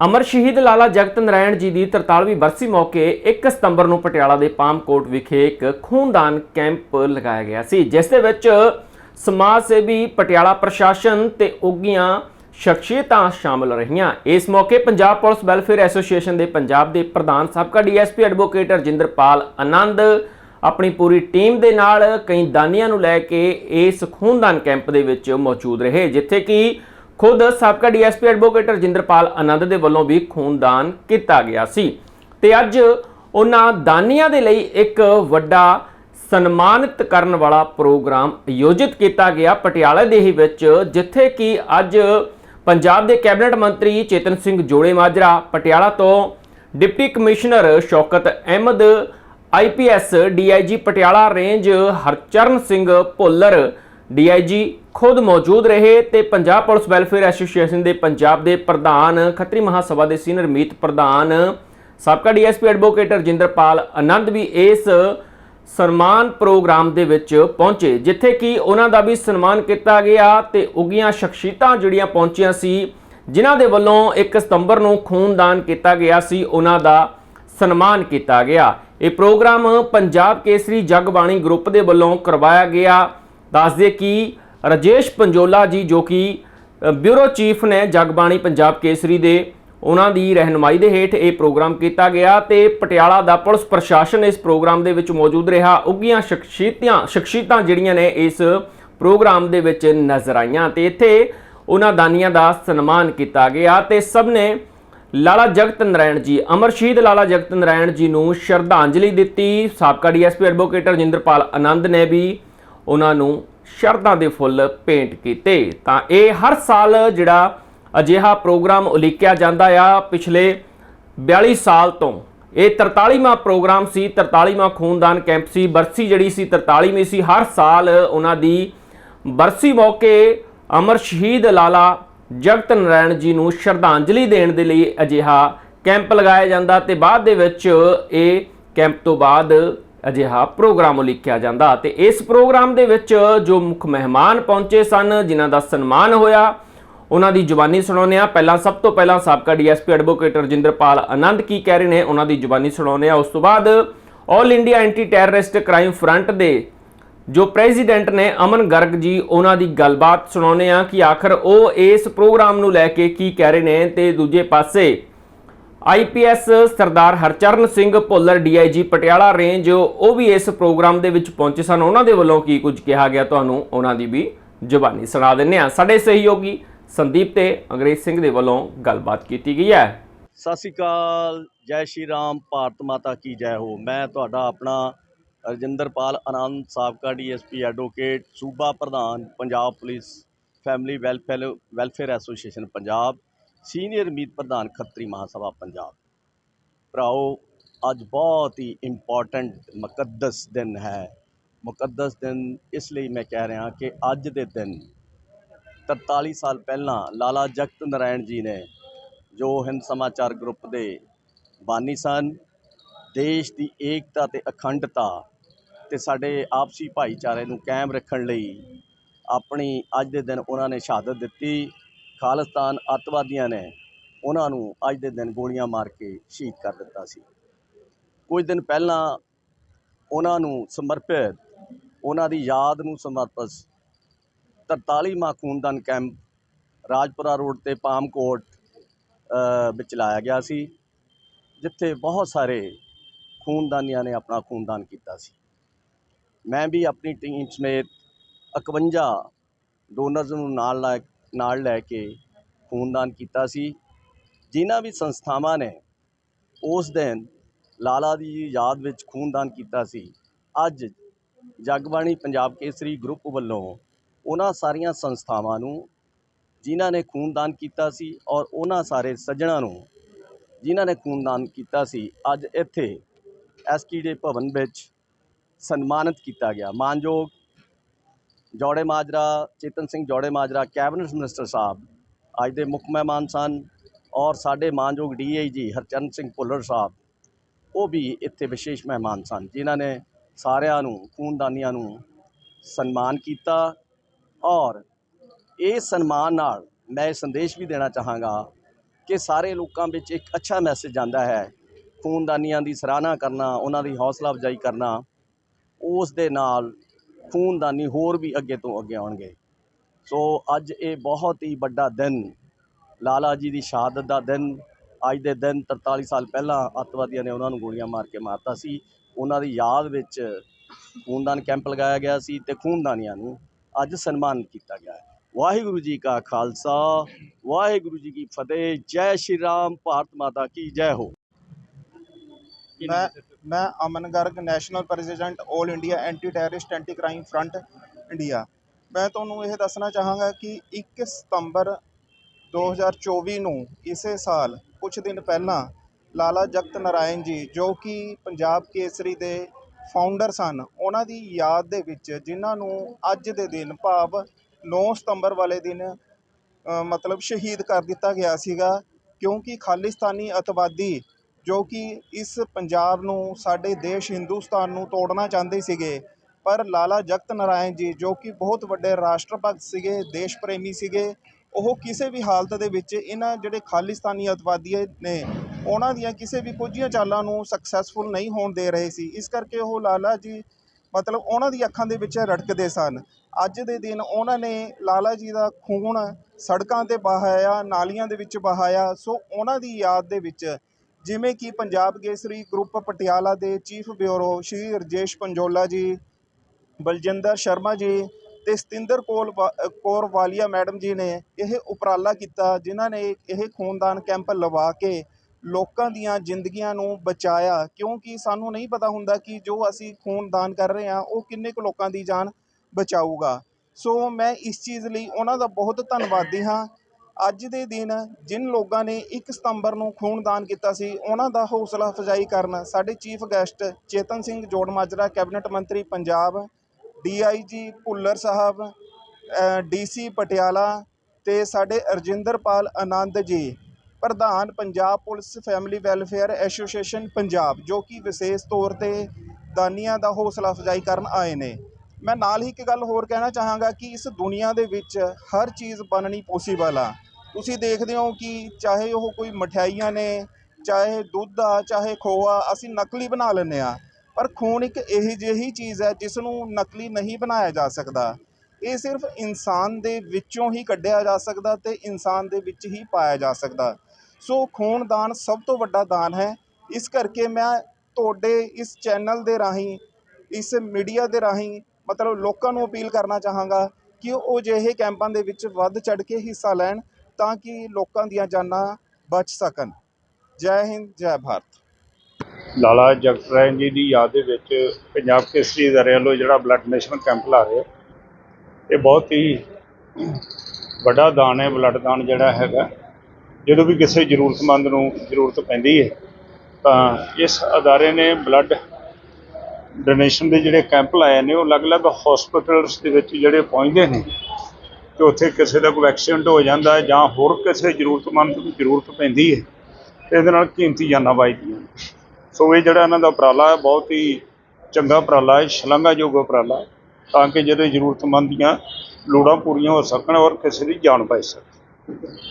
ਅਮਰ ਸ਼ਹੀਦ ਲਾਲਾ ਜਗਤ ਨਾਰਾਇਣ ਜੀ ਦੀ 43ਵੀਂ ਬਰਸੀ ਮੌਕੇ 1 ਸਤੰਬਰ ਨੂੰ ਪਟਿਆਲਾ ਦੇ ਪਾਮਕੋਟ ਵਿਖੇ ਇੱਕ ਖੂਨਦਾਨ ਕੈਂਪ ਲਗਾਇਆ ਗਿਆ ਸੀ, ਜਿਸ ਦੇ ਵਿੱਚ ਸਮਾਜ ਸੇਵੀ, ਪਟਿਆਲਾ ਪ੍ਰਸ਼ਾਸਨ ਤੇ ਉੱਗੀਆਂ ਸ਼ਖਸੀਅਤਾਂ ਸ਼ਾਮਲ ਰਹੀਆਂ। ਇਸ ਮੌਕੇ ਪੰਜਾਬ ਪੁਲਿਸ ਵੈਲਫੇਅਰ ਐਸੋਸੀਏਸ਼ਨ ਦੇ ਪੰਜਾਬ ਦੇ ਪ੍ਰਧਾਨ ਸਾਬਕਾ ਡੀਐਸਪੀ ਐਡਵੋਕੇਟ ਰਜਿੰਦਰਪਾਲ ਆਨੰਦ ਆਪਣੀ ਪੂਰੀ ਟੀਮ ਦੇ ਨਾਲ ਕਈ ਦਾਨੀਆਂ ਨੂੰ ਲੈ ਕੇ ਇਸ ਖੂਨਦਾਨ ਕੈਂਪ ਦੇ ਵਿੱਚ ਮੌਜੂਦ ਰਹੇ, ਜਿੱਥੇ ਕਿ ਖੁਦ ਸਾਬਕਾ ਡੀਐਸਪੀ ਐਡਵੋਕੇਟ ਰਜਿੰਦਰਪਾਲ ਆਨੰਦ ਦੇ ਵੱਲੋਂ ਵੀ ਖੂਨਦਾਨ ਕੀਤਾ ਗਿਆ ਸੀ। ਤੇ ਅੱਜ ਉਹਨਾਂ ਦਾਨੀਆਂ ਦੇ ਲਈ ਇੱਕ ਵੱਡਾ ਸਨਮਾਨਿਤ ਕਰਨ ਵਾਲਾ ਪ੍ਰੋਗਰਾਮ ਆਯੋਜਿਤ ਕੀਤਾ ਗਿਆ ਪਟਿਆਲਾ ਦੇ ਹੀ ਵਿੱਚ, ਜਿੱਥੇ ਕਿ ਅੱਜ ਪੰਜਾਬ ਦੇ ਕੈਬਨਿਟ ਮੰਤਰੀ ਚੇਤਨ ਸਿੰਘ ਜੋੜੇ ਮਾਜਰਾ ਪਟਿਆਲਾ ਤੋਂ deputy commissioner Shaukat Ahmad IPS DIG Patiala range Harcharan Singh Bhullar DIG ਖੁਦ ਮੌਜੂਦ ਰਹੇ ਤੇ ਪੰਜਾਬ ਪੁਲਿਸ ਵੈਲਫੇਅਰ ਐਸੋਸੀਏਸ਼ਨ ਦੇ ਪੰਜਾਬ ਦੇ ਪ੍ਰਧਾਨ, ਖੱਤਰੀ ਮਹਾਸਭਾ ਦੇ ਸੀਨੀਅਰ ਮੀਤ ਪ੍ਰਧਾਨ, ਸਾਬਕਾ ਡੀਐਸਪੀ ਐਡਵੋਕੇਟ ਰਜਿੰਦਰਪਾਲ ਆਨੰਦ ਵੀ ਇਸ ਸਨਮਾਨ ਪ੍ਰੋਗਰਾਮ ਦੇ ਵਿੱਚ ਪਹੁੰਚੇ, ਜਿੱਥੇ ਕਿ ਉਹਨਾਂ ਦਾ ਵੀ ਸਨਮਾਨ ਕੀਤਾ ਗਿਆ ਤੇ ਉਗੀਆਂ ਸ਼ਖਸੀਅਤਾਂ ਜਿਹੜੀਆਂ ਪਹੁੰਚੀਆਂ ਸੀ, ਜਿਨ੍ਹਾਂ ਦੇ ਵੱਲੋਂ 1 ਸਤੰਬਰ ਨੂੰ ਖੂਨਦਾਨ ਕੀਤਾ ਗਿਆ ਸੀ, ਉਹਨਾਂ ਦਾ ਸਨਮਾਨ ਕੀਤਾ ਗਿਆ। ਇਹ ਪ੍ਰੋਗਰਾਮ ਪੰਜਾਬ ਕੇਸਰੀ ਜਗਬਾਣੀ ਗਰੁੱਪ ਦੇ ਵੱਲੋਂ ਕਰਵਾਇਆ ਗਿਆ। ਦੱਸਦੇ ਕਿ ਰਜੇਸ਼ ਪੰਜੋਲਾ ਜੀ ਜੋ ਕਿ ਬਿਊਰੋ ਚੀਫ ਨੇ ਜਗਬਾਣੀ ਪੰਜਾਬ ਕੇਸਰੀ ਦੇ ਉਹਨਾਂ ਦੀ ਰਹਿਨੁਮਾਈ ਦੇ ਹੇਠ ਇਹ ਪ੍ਰੋਗਰਾਮ ਕੀਤਾ ਗਿਆ ਤੇ ਪਟਿਆਲਾ ਦਾ ਪੁਲਿਸ ਪ੍ਰਸ਼ਾਸਨ ਇਸ ਪ੍ਰੋਗਰਾਮ ਦੇ ਵਿੱਚ ਮੌਜੂਦ ਰਿਹਾ। ਉੱਗੀਆਂ ਸ਼ਖਸੀਅਤਾਂ ਸ਼ਖਸੀਅਤਾਂ ਜਿਹੜੀਆਂ ਨੇ ਇਸ ਪ੍ਰੋਗਰਾਮ ਦੇ ਵਿੱਚ ਨਜ਼ਰ ਆਈਆਂ ਤੇ ਇੱਥੇ ਉਹਨਾਂ ਦਾਨੀਆਂ ਦਾ ਸਨਮਾਨ ਕੀਤਾ ਗਿਆ ਤੇ ਸਭ ਨੇ ਲਾਲਾ ਜਗਤ ਨਾਰਾਇਣ ਜੀ, ਅਮਰ ਸ਼ਹੀਦ ਲਾਲਾ ਜਗਤ ਨਾਰਾਇਣ ਜੀ ਨੂੰ ਸ਼ਰਧਾਂਜਲੀ ਦਿੱਤੀ। ਸਾਬਕਾ ਡੀਐਸਪੀ ਐਡਵੋਕੇਟ ਰਜਿੰਦਰਪਾਲ ਆਨੰਦ ਨੇ ਵੀ ਉਹਨਾਂ ਨੂੰ ਸ਼ਰਧਾ ਦੇ ਫੁੱਲ ਭੇਂਟ ਕੀਤੇ। ਤਾਂ ਇਹ ਹਰ ਸਾਲ ਜਿਹੜਾ ਅਜਿਹਾ ਪ੍ਰੋਗਰਾਮ ਉਲੀਕਿਆ ਜਾਂਦਾ ਆ, ਪਿਛਲੇ 42 ਸਾਲ ਤੋਂ। ਇਹ 43ਵਾਂ ਪ੍ਰੋਗਰਾਮ ਸੀ 43ਵਾਂ ਖੂਨਦਾਨ ਕੈਂਪ ਸੀ, ਬਰਸੀ ਜਿਹੜੀ ਸੀ 43ਵੀਂ ਸੀ। ਹਰ ਸਾਲ ਉਹਨਾਂ ਦੀ ਬਰਸੀ ਮੌਕੇ ਅਮਰ ਸ਼ਹੀਦ ਲਾਲਾ ਜਗਤ ਨਾਰਾਇਣ ਜੀ ਨੂੰ ਸ਼ਰਧਾਂਜਲੀ ਦੇਣ ਦੇ ਲਈ ਅਜਿਹਾ ਕੈਂਪ ਲਗਾਇਆ ਜਾਂਦਾ ਤੇ ਬਾਅਦ ਦੇ ਵਿੱਚ ਇਹ ਕੈਂਪ ਤੋਂ ਬਾਅਦ ਅਜਿਹਾ ਪ੍ਰੋਗਰਾਮ ਉਲੀਕਿਆ ਜਾਂਦਾ ਤੇ ਇਸ ਪ੍ਰੋਗਰਾਮ ਦੇ ਵਿੱਚ ਜੋ ਮੁੱਖ ਮਹਿਮਾਨ ਪਹੁੰਚੇ ਸਨ, ਜਿਨ੍ਹਾਂ ਦਾ ਸਨਮਾਨ ਹੋਇਆ, ਉਹਨਾਂ ਦੀ ਜ਼ੁਬਾਨੀ ਸੁਣਾਉਂਦੇ ਆ ਪਹਿਲਾਂ ਸਭ ਤੋਂ ਪਹਿਲਾਂ ਸਾਬਕਾ ਡੀਐਸਪੀ ਐਡਵੋਕੇਟ ਰਜਿੰਦਰਪਾਲ ਆਨੰਦ ਕੀ ਕਹਿ ਰਹੇ ਨੇ, ਉਹਨਾਂ ਦੀ ਜ਼ੁਬਾਨੀ ਸੁਣਾਉਂਦੇ ਆ ਉਸ ਤੋਂ ਬਾਅਦ 올 India anti terrorist crime front ਦੇ ਜੋ ਪ੍ਰੈਜ਼ੀਡੈਂਟ ਨੇ ਅਮਨ ਗਰਗ ਜੀ, ਉਹਨਾਂ ਦੀ ਗੱਲਬਾਤ ਸੁਣਾਉਂਦੇ ਆ ਕਿ ਆਖਰ ਉਹ ਇਸ ਪ੍ਰੋਗਰਾਮ ਨੂੰ ਲੈ ਕੇ ਕੀ ਕਹਿ ਰਹੇ ਨੇ ਤੇ ਦੂਜੇ ਪਾਸੇ IPS Sardar Harcharan Singh Bhullar DIG Patiala range ਉਹ ਵੀ ਇਸ ਪ੍ਰੋਗਰਾਮ ਦੇ ਵਿੱਚ ਪਹੁੰਚੇ ਸਨ। ਉਹਨਾਂ ਦੇ ਵੱਲੋਂ ਕੀ ਕੁਝ ਕਿਹਾ ਗਿਆ ਤੁਹਾਨੂੰ, ਉਹਨਾਂ ਦੀ ਵੀ ਜ਼ੁਬਾਨੀ ਸੁਣਾ ਦਿੰਨੇ ਆ ਸਾਡੇ ਸਹਿਯੋਗੀ ਸੰਦੀਪ ਤੇ ਅੰਗਰੇਜ਼ ਸਿੰਘ ਦੇ ਵੱਲੋਂ ਗੱਲਬਾਤ ਕੀਤੀ ਗਈ ਹੈ। ਸਤਿ ਸ਼੍ਰੀ ਅਕਾਲ, ਜੈ ਸ਼੍ਰੀ ਰਾਮ, ਭਾਰਤ ਮਾਤਾ ਕੀ ਜੈ ਹੋ। ਮੈਂ ਤੁਹਾਡਾ ਆਪਣਾ ਰਜਿੰਦਰਪਾਲ ਆਨੰਦ ਸਾਬਕਾ ਡੀਐਸਪੀ ਐਡਵੋਕੇਟ ਸੂਬਾ ਪ੍ਰਧਾਨ, Punjab police family welfare welfare association Punjab. Senior ਮੀਤ ਪ੍ਰਧਾਨ ਖੱਤਰੀ ਮਹਾਸਭਾ ਪੰਜਾਬ। ਭਰਾਓ, ਅੱਜ ਬਹੁਤ ਹੀ ਇੰਪੋਰਟੈਂਟ ਮੁਕੱਦਸ ਦਿਨ ਹੈ। ਮੁਕੱਦਸ ਦਿਨ ਇਸ ਲਈ ਮੈਂ ਕਹਿ ਰਿਹਾ ਕਿ ਅੱਜ ਦੇ ਦਿਨ 43 ਸਾਲ ਪਹਿਲਾਂ ਲਾਲਾ ਜਗਤ ਨਾਰਾਇਣ ਜੀ ਨੇ ਜੋ ਹਿੰਦ ਸਮਾਚਾਰ ਗਰੁੱਪ ਦੇ ਬਾਨੀ ਸਨ, ਦੇਸ਼ ਦੀ ਏਕਤਾ ਤੇ ਅਖੰਡਤਾ ਤੇ ਸਾਡੇ ਆਪਸੀ ਭਾਈਚਾਰੇ ਨੂੰ ਕਾਇਮ ਰੱਖਣ ਲਈ ਆਪਣੀ ਅੱਜ ਦੇ ਦਿਨ ਉਹਨਾਂ ਨੇ ਸ਼ਹਾਦਤ ਦਿੱਤੀ। ਖਾਲਿਸਤਾਨ ਅੱਤਵਾਦੀਆਂ ਨੇ ਉਹਨਾਂ ਨੂੰ ਅੱਜ ਦੇ ਦਿਨ ਗੋਲੀਆਂ ਮਾਰ ਕੇ ਸ਼ਹੀਦ ਕਰ ਦਿੱਤਾ ਸੀ। ਕੁਝ ਦਿਨ ਪਹਿਲਾਂ ਉਹਨਾਂ ਨੂੰ ਸਮਰਪਿਤ, ਉਹਨਾਂ ਦੀ ਯਾਦ ਨੂੰ ਸਮਰਪਿਤ 43ਵਾਂ ਖੂਨਦਾਨ ਕੈਂਪ ਰਾਜਪੁਰਾ ਰੋਡ ਤੇ ਪਾਮਕੋਟ ਵਿੱਚ ਲਾਇਆ ਗਿਆ ਸੀ, ਜਿੱਥੇ ਬਹੁਤ ਸਾਰੇ ਖੂਨਦਾਨੀਆਂ ਨੇ ਆਪਣਾ ਖੂਨਦਾਨ ਕੀਤਾ ਸੀ। ਮੈਂ ਵੀ ਆਪਣੀ ਟੀਮ ਸਮੇਤ 51 ਡੋਨਰਸ ਨੂੰ ਨਾਲ ਲੈ ਨਾਲ ਲੈ ਕੇ ਖੂਨਦਾਨ ਕੀਤਾ ਸੀ। ਜਿਨ੍ਹਾਂ ਵੀ ਸੰਸਥਾਵਾਂ ਨੇ ਉਸ ਦਿਨ ਲਾਲਾ ਦੀ ਯਾਦ ਵਿੱਚ ਖੂਨਦਾਨ ਕੀਤਾ ਸੀ। ਅੱਜ ਜਗਬਾਣੀ ਪੰਜਾਬ ਕੇਸਰੀ ਗਰੁੱਪ ਵੱਲੋਂ ਉਹਨਾਂ ਸਾਰੀਆਂ ਸੰਸਥਾਵਾਂ ਨੂੰ ਜਿਨ੍ਹਾਂ ਨੇ ਖੂਨਦਾਨ ਕੀਤਾ ਸੀ ਔਰ ਉਹਨਾਂ ਸਾਰੇ ਸੱਜਣਾਂ ਨੂੰ ਜਿਨ੍ਹਾਂ ਨੇ ਖੂਨਦਾਨ ਕੀਤਾ ਸੀ, ਅੱਜ ਇੱਥੇ ਐਸਕੇਡੇ ਭਵਨ ਵਿੱਚ ਸਨਮਾਨਿਤ ਕੀਤਾ ਗਿਆ। ਮਾਨਯੋਗ ਜੋੜੇ ਮਾਜਰਾ, ਚੇਤਨ ਸਿੰਘ ਜੋੜੇ ਮਾਜਰਾ, ਕੈਬਨਿਟ ਮਿਨਿਸਟਰ ਸਾਹਿਬ, ਅੱਜ ਦੇ ਮੁੱਖ ਮਹਿਮਾਨ ਸਨ ਔਰ ਸਾਡੇ ਮਾਨਯੋਗ ਡੀਆਈਜੀ ਹਰਚਰਨ ਸਿੰਘ ਭੁੱਲਰ ਸਾਹਿਬ, ਉਹ ਵੀ ਇੱਥੇ ਵਿਸ਼ੇਸ਼ ਮਹਿਮਾਨ ਸਨ, ਜਿਨ੍ਹਾਂ ਨੇ ਸਾਰਿਆਂ ਨੂੰ, ਖੂਨਦਾਨੀਆਂ ਨੂੰ ਸਨਮਾਨ ਕੀਤਾ ਔਰ ਇਹ ਸਨਮਾਨ ਨਾਲ ਮੈਂ ਇਹ ਸੰਦੇਸ਼ ਵੀ ਦੇਣਾ ਚਾਹਾਂਗਾ ਕਿ ਸਾਰੇ ਲੋਕਾਂ ਵਿੱਚ ਇੱਕ ਅੱਛਾ ਮੈਸੇਜ ਜਾਂਦਾ ਹੈ, ਖੂਨਦਾਨੀਆਂ ਦੀ ਸਰਾਹਨਾ ਕਰਨਾ, ਉਹਨਾਂ ਦੀ ਹੌਸਲਾ ਅਫਜ਼ਾਈ ਕਰਨਾ, ਉਸ ਦੇ ਨਾਲ ਖੂਨਦਾਨੀ ਹੋਰ ਵੀ ਅੱਗੇ ਤੋਂ ਅੱਗੇ ਆਉਣਗੇ। ਸੋ ਅੱਜ ਇਹ ਬਹੁਤ ਹੀ ਵੱਡਾ ਦਿਨ, ਲਾਲਾ ਜੀ ਦੀ ਸ਼ਹਾਦਤ ਦਾ ਦਿਨ। ਅੱਜ ਦੇ ਦਿਨ 43 ਸਾਲ ਪਹਿਲਾਂ ਅੱਤਵਾਦੀਆਂ ਨੇ ਉਹਨਾਂ ਨੂੰ ਗੋਲੀਆਂ ਮਾਰ ਕੇ ਮਾਰਤਾ ਸੀ। ਉਹਨਾਂ ਦੀ ਯਾਦ ਵਿੱਚ ਖੂਨਦਾਨ ਕੈਂਪ ਲਗਾਇਆ ਗਿਆ ਸੀ ਤੇ ਖੂਨਦਾਨੀਆਂ ਨੂੰ ਅੱਜ ਸਨਮਾਨਿਤ ਕੀਤਾ ਗਿਆ ਹੈ। ਵਾਹਿਗੁਰੂ ਜੀ ਕਾ ਖਾਲਸਾ, ਵਾਹਿਗੁਰੂ ਜੀ ਕੀ ਫਤਿਹ। ਜੈ ਸ਼੍ਰੀ ਰਾਮ, ਭਾਰਤ ਮਾਤਾ ਕੀ ਜੈ ਹੋ। ਮੈਂ ਮੈਂ Aman Garg national president 올 India anti terrorist anti crime front India ਮੈਂ ਤੁਹਾਨੂੰ ਇਹ ਦੱਸਣਾ ਚਾਹਾਂਗਾ ਕਿ 1 ਸਤੰਬਰ 2024 ਨੂੰ ਇਸੇ ਸਾਲ ਕੁਝ ਦਿਨ ਪਹਿਲਾਂ, ਲਾਲਾ ਜਗਤ ਨਾਰਾਇਣ ਜੀ, ਜੋ ਕਿ ਪੰਜਾਬ ਕੇਸਰੀ ਦੇ ਫਾਊਂਡਰ ਸਨ, ਉਹਨਾਂ ਦੀ ਯਾਦ ਦੇ ਵਿੱਚ ਜਿਨ੍ਹਾਂ ਨੂੰ ਅੱਜ ਦੇ ਦਿਨ ਭਾਵ 9 ਸਤੰਬਰ ਵਾਲੇ ਦਿਨ ਮਤਲਬ ਸ਼ਹੀਦ ਕਰ ਦਿੱਤਾ ਗਿਆ ਸੀਗਾ, ਕਿਉਂਕਿ ਖਾਲਿਸਤਾਨੀ ਅਤਵਾਦੀ ਜੋ ਕਿ ਇਸ ਪੰਜਾਬ ਨੂੰ, ਸਾਡੇ ਦੇਸ਼ ਹਿੰਦੁਸਤਾਨ ਨੂੰ ਤੋੜਨਾ ਚਾਹੁੰਦੇ ਸੀਗੇ। ਪਰ ਲਾਲਾ ਜਗਤ ਨਾਰਾਇਣ ਜੀ, ਜੋ ਕਿ ਬਹੁਤ ਵੱਡੇ ਰਾਸ਼ਟਰ ਭਗਤ ਸੀਗੇ, ਦੇਸ਼ ਪ੍ਰੇਮੀ ਸੀਗੇ, ਉਹ ਕਿਸੇ ਵੀ ਹਾਲਤ ਦੇ ਵਿੱਚ ਇਹਨਾਂ ਜਿਹੜੇ ਖਾਲਿਸਤਾਨੀ ਅਤਵਾਦੀ ਨੇ, ਉਹਨਾਂ ਦੀਆਂ ਕਿਸੇ ਵੀ ਕੁਝੀਆਂ ਚਾਲਾਂ ਨੂੰ ਸਕਸੈਸਫੁਲ ਨਹੀਂ ਹੋਣ ਦੇ ਰਹੇ ਸੀ। ਇਸ ਕਰਕੇ ਉਹ ਲਾਲਾ ਜੀ, ਮਤਲਬ ਉਹਨਾਂ ਦੀ ਅੱਖਾਂ ਦੇ ਵਿੱਚ ਰੜਕਦੇ ਸਨ। ਅੱਜ ਦੇ ਦਿਨ ਉਹਨਾਂ ਨੇ ਲਾਲਾ ਜੀ ਦਾ ਖੂਨ ਸੜਕਾਂ ਤੇ ਬਹਾਇਆ ਨਾਲੀਆਂ ਦੇ ਵਿੱਚ ਬਹਾਇਆ ਸੋ ਉਹਨਾਂ ਦੀ ਯਾਦ ਦੇ ਵਿੱਚ ਜਿਵੇਂ ਕਿ ਪੰਜਾਬ ਕੇਸਰੀ ਗਰੁੱਪ ਪਟਿਆਲਾ ਦੇ ਚੀਫ ਬਿਊਰੋ ਸ਼੍ਰੀ ਰਜੇਸ਼ ਪੰਜੋਲਾ ਜੀ, ਬਲਜਿੰਦਰ ਸ਼ਰਮਾ ਜੀ ਤੇ ਸਤਿੰਦਰ ਕੋਲ ਵਾ- ਕੌਰ ਵਾਲੀਆ ਮੈਡਮ ਜੀ ਨੇ ਇਹ ਉਪਰਾਲਾ ਕੀਤਾ ਜਿਨ੍ਹਾਂ ਨੇ ਇਹ ਖੂਨਦਾਨ ਕੈਂਪ ਲਵਾ ਕੇ ਲੋਕਾਂ ਦੀਆਂ ਜ਼ਿੰਦਗੀਆਂ ਨੂੰ ਬਚਾਇਆ। ਕਿਉਂਕਿ ਸਾਨੂੰ ਨਹੀਂ ਪਤਾ ਹੁੰਦਾ ਕਿ ਜੋ ਅਸੀਂ ਖੂਨਦਾਨ ਕਰ ਰਹੇ ਹਾਂ, ਉਹ ਕਿੰਨੇ ਕੁ ਲੋਕਾਂ ਦੀ ਜਾਨ ਬਚਾਊਗਾ। ਸੋ ਮੈਂ ਇਸ ਚੀਜ਼ ਲਈ ਉਹਨਾਂ ਦਾ ਬਹੁਤ ਧੰਨਵਾਦੀ ਹਾਂ। ਅੱਜ ਦੇ ਦਿਨ ਜਿਨ ਲੋਕਾਂ ਨੇ 1 ਸਤੰਬਰ ਨੂੰ ਖੂਨਦਾਨ ਕੀਤਾ ਸੀ, ਉਹਨਾਂ ਦਾ ਹੌਸਲਾ ਅਫਜ਼ਾਈ ਕਰਨ ਸਾਡੇ chief guest Chetan Singh Jouramajra, cabinet ਮੰਤਰੀ ਪੰਜਾਬ ਡੀਆਈਜੀ ਭੁੱਲਰ ਸਾਹਿਬ ਡੀਸੀ ਪਟਿਆਲਾ ਤੇ ਸਾਡੇ ਅਰਜਿੰਦਰਪਾਲ ਆਨੰਦ ਜੀ, ਪ੍ਰਧਾਨ Punjab police family welfare association Punjab, ਜੋ ਕਿ ਵਿਸ਼ੇਸ਼ ਤੌਰ ਤੇ ਦਾਨੀਆਂ ਦਾ ਹੌਸਲਾ ਅਫਜ਼ਾਈ ਕਰਨ ਆਏ ਨੇ। ਮੈਂ ਨਾਲ ਹੀ ਇੱਕ ਗੱਲ ਹੋਰ ਕਹਿਣਾ ਚਾਹਾਂਗਾ ਕਿ ਇਸ ਦੁਨੀਆ ਦੇ ਵਿੱਚ ਹਰ ਚੀਜ਼ ਬਣਨੀ ਪੋਸੀਬਲ ਆ। ਤੁਸੀਂ ਦੇਖਦੇ ਹੋ ਕਿ ਚਾਹੇ ਉਹ ਕੋਈ ਮਠਿਆਈਆਂ ਨੇ, ਚਾਹੇ ਦੁੱਧ ਆ, ਚਾਹੇ ਖੋਆ, ਅਸੀਂ ਨਕਲੀ ਬਣਾ ਲੈਂਦੇ ਆ ਪਰ ਖੂਨ ਇੱਕ ਇਹੋ ਜਿਹੀ ਚੀਜ਼ ਹੈ ਜਿਸ ਨੂੰ ਨਕਲੀ ਨਹੀਂ ਬਣਾਇਆ ਜਾ ਸਕਦਾ। ਇਹ ਸਿਰਫ ਇਨਸਾਨ ਦੇ ਵਿੱਚੋਂ ਹੀ ਕੱਢਿਆ ਜਾ ਸਕਦਾ ਅਤੇ ਇਨਸਾਨ ਦੇ ਵਿੱਚ ਹੀ ਪਾਇਆ ਜਾ ਸਕਦਾ। ਸੋ ਖੂਨ ਦਾਨ ਸਭ ਤੋਂ ਵੱਡਾ ਦਾਨ ਹੈ। ਇਸ ਕਰਕੇ ਮੈਂ ਤੁਹਾਡੇ ਇਸ ਚੈਨਲ ਦੇ ਰਾਹੀਂ, ਇਸ ਮੀਡੀਆ ਦੇ ਰਾਹੀਂ ਮਤਲਬ ਲੋਕਾਂ ਨੂੰ ਅਪੀਲ ਕਰਨਾ ਚਾਹਾਂਗਾ ਕਿ ਉਹ ਜਿਹੇ ਕੈਂਪਾਂ ਦੇ ਵਿੱਚ ਵੱਧ ਚੜ ਕੇ ਹਿੱਸਾ ਲੈਣ ਤਾਂ ਕਿ ਲੋਕਾਂ ਦੀਆਂ ਜਾਨਾਂ ਬਚ ਸਕਣ। ਜੈ ਹਿੰਦ, ਜੈ ਭਾਰਤ। ਲਾਲਾ ਜਗਤ ਰਾਏ ਜੀ ਦੀ ਯਾਦ ਦੇ ਵਿੱਚ ਪੰਜਾਬ ਕੇਸਰੀ ਅਦਾਰੇ ਵੱਲੋਂ ਜਿਹੜਾ ਬਲੱਡ ਡੋਨੇਸ਼ਨ ਕੈਂਪ ਲਾ ਰਹੇ ਇਹ ਬਹੁਤ ਹੀ ਵੱਡਾ ਦਾਨ ਹੈ ਬਲੱਡ ਦਾਨ ਜਿਹੜਾ ਹੈਗਾ। ਜਦੋਂ ਵੀ ਕਿਸੇ ਜ਼ਰੂਰਤਮੰਦ ਨੂੰ ਜ਼ਰੂਰਤ ਪੈਂਦੀ ਹੈ, ਤਾਂ ਇਸ ਅਦਾਰੇ ਨੇ ਬਲੱਡ ਡੋਨੇਸ਼ਨ ਦੇ ਜਿਹੜੇ ਕੈਂਪ ਲਾਏ ਨੇ, ਉਹ ਅਲੱਗ-ਅਲੱਗ ਹਸਪੀਟਲਸ ਦੇ ਵਿੱਚ ਜਿਹੜੇ ਪਹੁੰਚਦੇ ਨੇ ਤੇ ਉੱਥੇ ਕਿਸੇ ਦਾ ਕੋਈ ਐਕਸੀਡੈਂਟ ਹੋ ਜਾਂਦਾ ਹੈ ਜਾਂ ਹੋਰ ਕਿਸੇ ਜ਼ਰੂਰਤਮੰਦ ਨੂੰ ਜ਼ਰੂਰਤ ਪੈਂਦੀ ਹੈ, ਤੇ ਇਹਦੇ ਨਾਲ ਕੀਮਤੀ ਜਾਨਾਂ ਬਚਦੀਆਂ ਨੇ। ਸੋ ਇਹ ਜਿਹੜਾ ਇਹਨਾਂ ਦਾ ਉਪਰਾਲਾ ਹੈ, ਬਹੁਤ ਹੀ ਚੰਗਾ ਉਪਰਾਲਾ ਹੈ, ਸ਼ਲਾਘਾਯੋਗ ਉਪਰਾਲਾ ਤਾਂ ਕਿ ਜਿਹੜੇ ਜ਼ਰੂਰਤਮੰਦ ਦੀਆਂ ਲੋੜਾਂ ਪੂਰੀਆਂ ਹੋ ਸਕਣ ਔਰ ਕਿਸੇ ਦੀ ਜਾਨ ਬਚ ਸਕੇ।